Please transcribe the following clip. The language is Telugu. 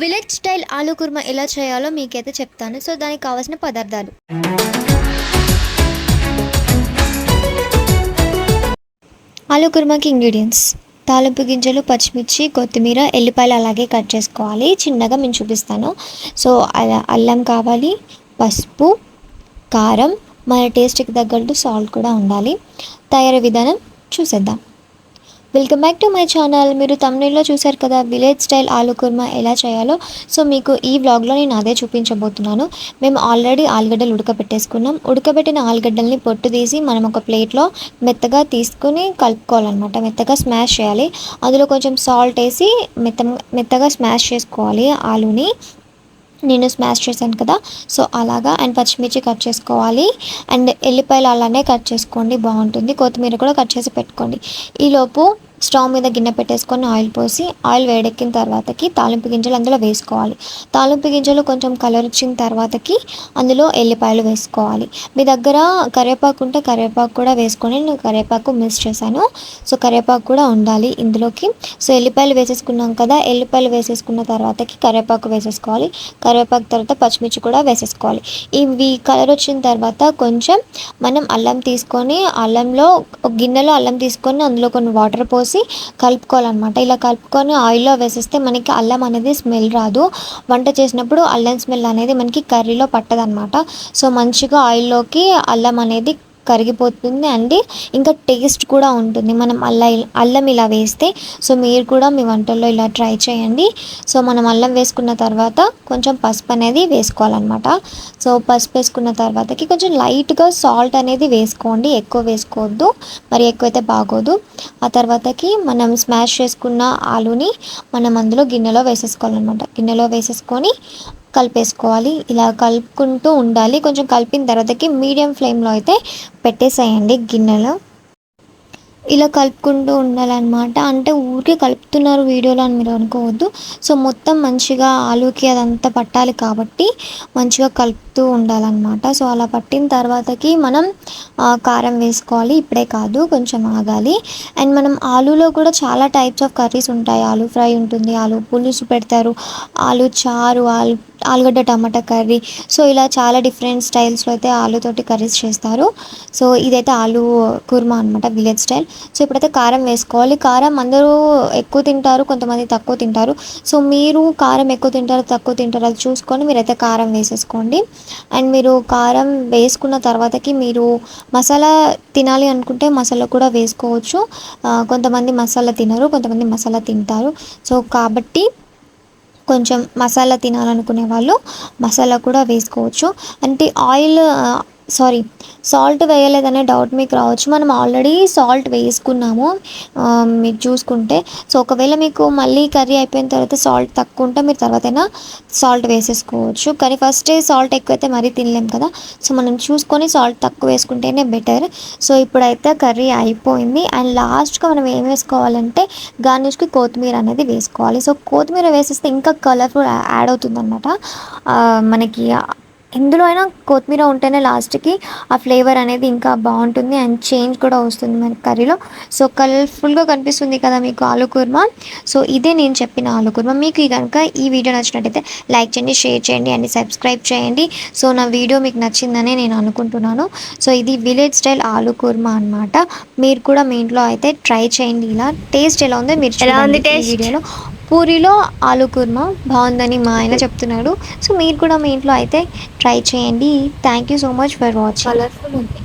విలేజ్ స్టైల్ ఆలూ కుర్మా ఎలా చేయాలో మీకైతే చెప్తాను. సో దానికి కావాల్సిన పదార్థాలు. ఆలూ కుర్మాకి ఇంగ్రీడియంట్స్. తాలింపు గింజలు పచ్చిమిర్చి కొత్తిమీర ఎల్లిపాయలు అలాగే కట్ చేసుకోవాలి. చిన్నగా మేము చూపిస్తాను. సో అలా అల్లం కావాలి పసుపు కారం మన టేస్ట్కి తగ్గట్టు సాల్ట్ కూడా ఉండాలి. తయారీ విధానం చూసేద్దాం. Welcome back to my channel. మీరు తమిళలో చూశారు కదా విలేజ్ స్టైల్ ఆలు కుర్మా ఎలా చేయాలో. సో మీకు ఈ వ్లాగ్లో నేను అదే చూపించబోతున్నాను. మేము ఆల్రెడీ ఆలుగడ్డలు ఉడకబెట్టేసుకున్నాం. ఉడకబెట్టిన ఆలుగడ్డల్ని పొట్టు తీసి మనం ఒక ప్లేట్లో మెత్తగా తీసుకుని కలుపుకోవాలన్నమాట. మెత్తగా స్మాష్ చేయాలి. అందులో కొంచెం సాల్ట్ వేసి మెత్త మెత్తగా స్మాష్ చేసుకోవాలి ఆలుని. నేను స్మాష్ చేశాను కదా. సో అలాగా. అండ్ పచ్చిమిర్చి కట్ చేసుకోవాలి. అండ్ ఎల్లిపాయలు అలానే కట్ చేసుకోండి. బాగుంటుంది. కొత్తిమీర కూడా కట్ చేసి పెట్టుకోండి. ఈలోపు స్టవ్ మీద గిన్నె పెట్టేసుకొని ఆయిల్ పోసి ఆయిల్ వేడెక్కిన తర్వాతకి తాలింపు గింజలు అందులో వేసుకోవాలి. తాలింపు గింజలు కొంచెం కలర్ వచ్చిన తర్వాతకి అందులో ఎల్లిపాయలు వేసుకోవాలి. మీ దగ్గర కరివేపాకు ఉంటే కరివేపాకు కూడా వేసుకొని నేను కరివేపాకు మిస్ చేశాను. సో కరివేపాకు కూడా ఉండాలి ఇందులోకి. సో ఎల్లిపాయలు వేసేసుకున్నాం కదా ఎల్లిపాయలు వేసేసుకున్న తర్వాతకి కరివేపాకు వేసేసుకోవాలి. కరివేపాకు తర్వాత పచ్చిమిర్చి కూడా వేసేసుకోవాలి. ఇవి కలర్ వచ్చిన తర్వాత కొంచెం మనం అల్లం తీసుకొని అల్లంలో ఒక గిన్నెలో అల్లం తీసుకొని అందులో కొన్ని వాటర్ పోసి కలుపుకోవాలన్నమాట. ఇలా కలుపుకొని ఆయిల్లో వేసేస్తే మనకి అల్లం అనేది స్మెల్ రాదు. వంట చేసినప్పుడు అల్లం స్మెల్ అనేది మనకి కర్రీలో పట్టదనమాట సో మంచిగా ఆయిల్లోకి అల్లం అనేది కరిగిపోతుంది అండి. ఇంకా టేస్ట్ కూడా ఉంటుంది. మనం అల్ల అల్లం ఇలా వేస్తే సో మీరు కూడా మీ వంటల్లో ఇలా ట్రై చేయండి. సో మనం అల్లం వేసుకున్న తర్వాత కొంచెం పసుపు అనేది వేసుకోవాలన్నమాట. సో పసుపు వేసుకున్న తర్వాతకి కొంచెం లైట్గా సాల్ట్ అనేది వేసుకోండి. ఎక్కువ వేసుకోవద్దు. మరి ఎక్కువైతే బాగోదు. ఆ తర్వాతకి మనం స్మాష్ చేసుకున్న ఆలుని మనం అందులో గిన్నెలో వేసేసుకోవాలన్నమాట. గిన్నెలో వేసేసుకొని కలిపేసుకోవాలి. ఇలా కలుపుకుంటూ ఉండాలి. కొంచెం కలిపిన తర్వాతకి మీడియం ఫ్లేమ్లో అయితే పెట్టేసేయండి గిన్నెలో. ఇలా కలుపుకుంటూ ఉండాలన్నమాట. అంటే ఊరికే కలుపుతున్నారు వీడియోలో అని మీరు అనుకోవద్దు. సో మొత్తం మంచిగా ఆలూకి అదంతా పట్టాలి కాబట్టి మంచిగా కలుపుతూ ఉండాలన్నమాట. సో అలా పట్టిన తర్వాతకి మనం కారం వేసుకోవాలి. ఇప్పుడే కాదు కొంచెం ఆగాలి. అండ్ మనం ఆలూలో కూడా చాలా టైప్స్ ఆఫ్ కర్రీస్ ఉంటాయి. ఆలూ ఫ్రై ఉంటుంది ఆలూ పులుసు పెడతారు ఆలూ చారు ఆలు ఆలుగడ్డ టమాటా కర్రీ. సో ఇలా చాలా డిఫరెంట్ స్టైల్స్లో అయితే ఆలూతోటి కర్రీస్ చేస్తారు. సో ఇదైతే ఆలు కుర్మా అనమాట విలేజ్ స్టైల్. సో ఇప్పుడైతే కారం వేసుకోవాలి. కారం అందరూ ఎక్కువ తింటారు కొంతమంది తక్కువ తింటారు. సో మీరు కారం ఎక్కువ తింటారు తక్కువ తింటారు అది చూసుకొని మీరైతే కారం వేసేసుకోండి. అండ్ మీరు కారం వేసుకున్న తర్వాతకి మీరు మసాలా తినాలి అనుకుంటే మసాలా కూడా వేసుకోవచ్చు. కొంతమంది మసాలా తినరు కొంతమంది మసాలా తింటారు. సో కాబట్టి కొంచెం మసాలా తినాలనుకునే వాళ్ళు మసాలా కూడా వేసుకోవచ్చు. అంటే ఆయిల్ సారీ సాల్ట్ వేయలేదనే డౌట్ మీకు రావచ్చు. మనం ఆల్రెడీ సాల్ట్ వేసుకున్నాము. మీరు చూసుకుంటే. సో ఒకవేళ మీకు మళ్ళీ కర్రీ అయిపోయిన తర్వాత సాల్ట్ తక్కువ ఉంటే మీరు తర్వాతైనా సాల్ట్ వేసేసుకోవచ్చు. కానీ ఫస్ట్ సాల్ట్ ఎక్కువైతే మరీ తినలేం కదా. సో మనం చూసుకొని సాల్ట్ తక్కువ వేసుకుంటేనే బెటర్ సో ఇప్పుడైతే కర్రీ అయిపోయింది. అండ్ లాస్ట్గా మనం ఏం వేసుకోవాలంటే గార్నిష్కి కొత్తిమీర అనేది వేసుకోవాలి. సో కొత్తిమీర వేసేస్తే ఇంకా కలర్ఫుల్ యాడ్ అవుతుంది అనమాట మనకి ఎందులో అయినా కొత్తిమీర ఉంటేనే లాస్ట్కి ఆ ఫ్లేవర్ అనేది ఇంకా బాగుంటుంది అండ్ చేంజ్ కూడా వస్తుంది మన కర్రీలో. సో కలర్ఫుల్గా కనిపిస్తుంది కదా మీకు ఆలు కుర్మా. సో ఇదే నేను చెప్పిన ఆలు కుర్మా. మీకు కనుక ఈ వీడియో నచ్చినట్టయితే లైక్ చేయండి షేర్ చేయండి అండ్ సబ్స్క్రైబ్ చేయండి. సో నా వీడియో మీకు నచ్చిందని నేను అనుకుంటున్నాను. సో ఇది విలేజ్ స్టైల్ ఆలు కుర్మా అన్నమాట. మీరు కూడా మీ ఇంట్లో అయితే ట్రై చేయండి ఇలా. టేస్ట్ ఎలా ఉందో మీరు ఎలా ఉంది taste? వీడియోలో. పూరిలో ఆలు కుర్మా బాగుందని మా ఆయన చెప్తున్నాడు. సో మీరు కూడా మీ ఇంట్లో అయితే ట్రై చేయండి. Thank you so much for watching colourful ఉంది.